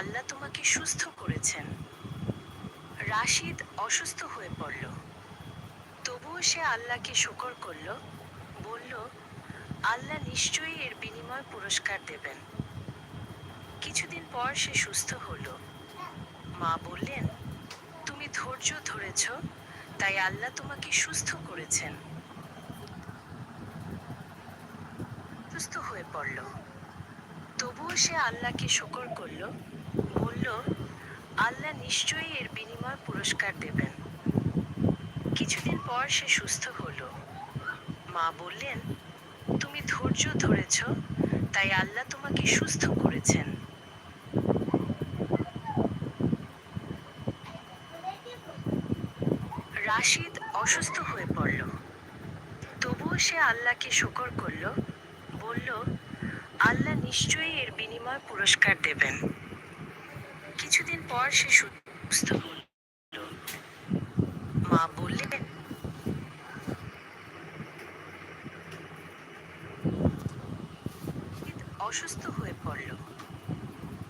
আল্লাহ তোমাকে সুস্থ করেছেন। রাশিদ অসুস্থ হয়ে পড়ল। তবুও সে আল্লাহকে শকর করল, বলল, আল্লাহ নিশ্চয়ই এর বিনিময় পুরস্কার দেবেন। কিছুদিন পর সে সুস্থ হলো। মা বললেন, তুমি ধৈর্য ধরেছ, তাই আল্লাহ তোমাকে সুস্থ করেছেন। সুস্থ হয়ে পড়ল। তবুও সে আল্লাহকে শকর করল আল্লাহ নিশ্চয়ই এর বিনিময় পুরস্কার দেবেন। কিছুদিন পর সে সুস্থ হলো। মা বললেন, তুমি ধৈর্য ধরেছ, তাই আল্লাহ তোমাকে সুস্থ করেছেন। রাশিদ অসুস্থ হয়ে পড়ল। তবুও সে আল্লাহকে শকর করল, বলল, আল্লাহ নিশ্চয়ই এর বিনিময় পুরস্কার দেবেন। কিছুদিন পর সে সুস্থ হল। মা বললেন অসুস্থ হয়ে পড়ল।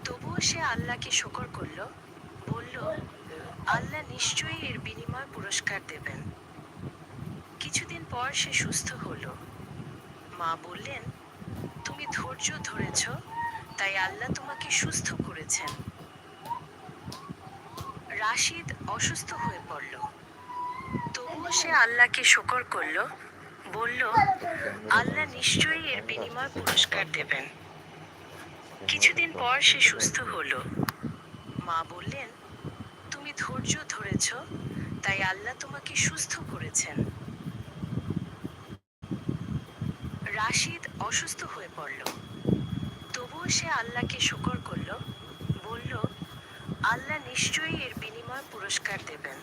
তবুও সে আল্লাহকে শকর করল, বলল, আল্লাহ নিশ্চয়ই এর বিনিময় পুরস্কার দেবেন। কিছুদিন পর সে সুস্থ হলো। মা বললেন, তুমি ধৈর্য ধরেছ, তাই আল্লাহ তোমাকে সুস্থ করেছেন। রাশিদ অসুস্থ হয়ে পড়ল। তবুও সে আল্লাহকে শকর করল, বলল, আল্লাহ নিশ্চয়ই এর বিনিময় পুরস্কার দেবেন। কিছুদিন পর সে সুস্থ হলো। মা বললেন, তুমি ধৈর্য ধরেছ, তাই আল্লাহ তোমাকে সুস্থ করেছেন। রাশিদ অসুস্থ হয়ে পড়ল। তবুও সে আল্লাহকে শকর করল, বলল, আল্লাহ নিশ্চয়ই বিনিময় পুরস্কার দেবেন।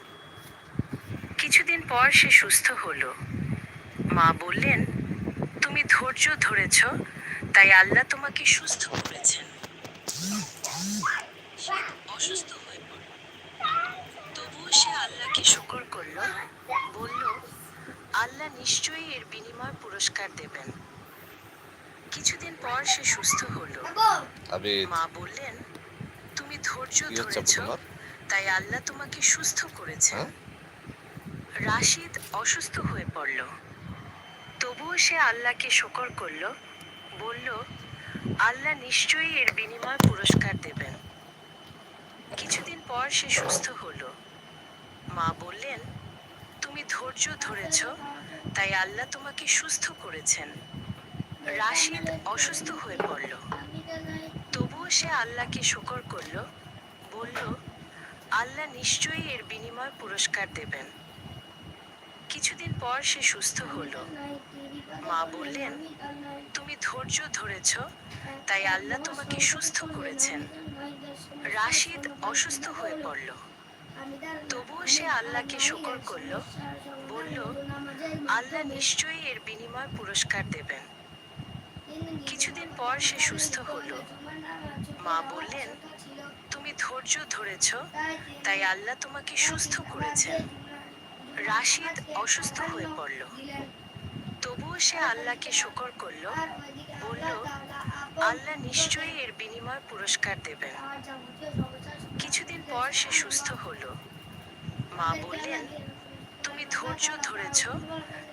কিছুদিন পর সে সুস্থ হলো। মা বললেন তুমি ধৈর্য ধরেছ তাই আল্লাহ তোমাকে সুস্থ করেছেন। অসুস্থ হয়ে পড়ল। তবুও সে আল্লাহকে শকর করল বলল আল্লাহ নিশ্চয়ই এর বিনিময় পুরস্কার দেবেন। কিছুদিন পর সে সুস্থ হলো। মা বললেন তুমি ধৈর্য ধরেছ? তাই আল্লাহ তোমাকে সুস্থ করেছেন হ্যাঁ? রাশিদ অসুস্থ হয়ে পড়ল। তবুও সে আল্লাহকে শকর করল বলল আল্লাহ নিশ্চয়ই এর বিনিময় পুরস্কার দেবেন। কিছুদিন পর সে সুস্থ হলো। মা বললেন তুমি ধৈর্য ধরেছ তাই আল্লাহ তোমাকে সুস্থ করেছেন। রাশিদ অসুস্থ হয়ে পড়ল। তবুও সে আল্লাহকে শকর করল বলল আল্লাহ নিশ্চয়ই এর বিনিময় পুরস্কার দেবেন। কিছুদিন পর সে সুস্থ হলো। মা বললেন, তুমি ধৈর্য ধরেছ, তাই আল্লাহ তোমাকে সুস্থ করেছেন। রাশিদ অসুস্থ হয়ে পড়ল। তবুও সে আল্লাহকে শুকর করল, বলল, আল্লাহ নিশ্চয়ই এর বিনিময় পুরস্কার দেবেন। কিছুদিন পর সে সুস্থ হলো। মা বললেন তুমি ধৈর্য ধরেছ, তাই আল্লাহ তোমাকে সুস্থ করেছেন। রাশিদ অসুস্থ হয়ে পড়ল। তবুও সে আল্লাহকে শকর করল, বলল, আল্লাহ নিশ্চয়ই এর বিনিময় পুরস্কার দেবেন। কিছুদিন পর সে সুস্থ হলো। মা বললেন, তুমি ধৈর্য ধরেছ,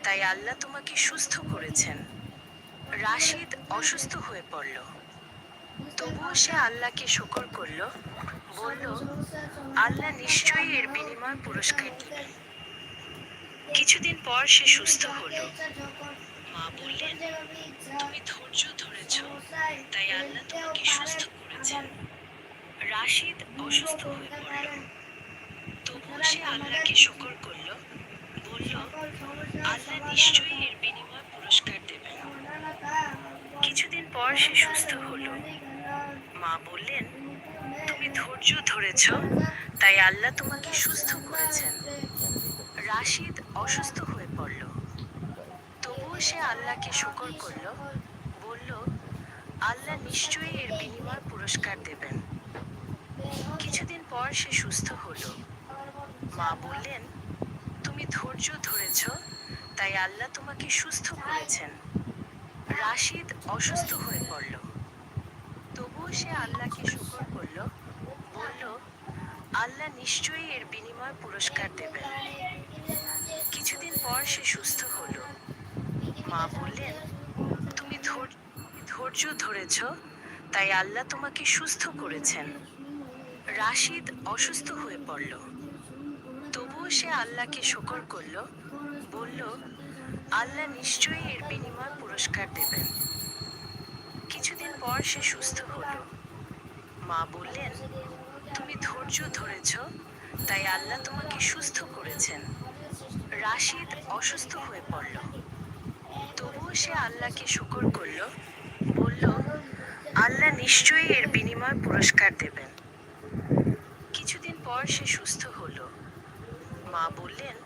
তাই আল্লাহ তোমাকে সুস্থ করেছেন। রাশিদ অসুস্থ হয়ে পড়ল। তবুও সে আল্লাহকে শকর করল, বলল, আল্লাহ নিশ্চয়ই এর বিনিময় পুরস্কার দেবেন কিছুদিন পর সে সুস্থ হলো। মা বললেন, তুমি ধৈর্য ধরেছ, তাই আল্লাহ তোমাকে সুস্থ করেছেন। রাশিদ অসুস্থ হয়ে পড়ল। তবুও সে আল্লাহকে শকর করল, বলল, আল্লাহ নিশ্চয়ই এর বিনিময় পুরস্কার দেবেন। কিছুদিন পর সে সুস্থ হলো। মা বললেন, তুমি ধৈর্য ধরেছ, তাই আল্লাহ তোমাকে সুস্থ করেছেন। রাশিদ অসুস্থ হয়ে পড়ল। তবুও সে আল্লাহকে শকর করল, বলল, আল্লাহ নিশ্চয়ই এর বিনিময় পুরস্কার দেবেন। কিছুদিন পর সে সুস্থ হলো। মা বললেন, তুমি ধৈর্য ধরেছ, তাই আল্লাহ তোমাকে সুস্থ করেছেন। রাশিদ অসুস্থ হয়ে পড়ল। তবুও সে আল্লাহকে শুকর করল, বলল, আল্লাহ নিশ্চয়ই এর বিনিময় পুরস্কার দেবেন। কিছুদিন পর সে সুস্থ হলো। মা বললেন, তুমি ধৈর্য ধরেছ, তাই আল্লাহ তোমাকে সুস্থ করেছেন। রাশিদ অসুস্থ হয়ে পড়ল। তবুও সে আল্লাহকে শকর করল, বলল, আল্লাহ নিশ্চয়ই এর বিনিময় পুরস্কার দেবেন। কিছুদিন পর সে সুস্থ হলো। মা বললেন, তুমি ধৈর্য ধরেছ, তাই আল্লাহ তোমাকে সুস্থ করেছেন। রাশিদ অসুস্থ হয়ে পড়ল। তবুও সে আল্লাহকে শুকর করল, বলল, আল্লাহ নিশ্চয়ই এর বিনিময় পুরস্কার দেবেন। কিছুদিন পর সে সুস্থ হলো। মা বললেন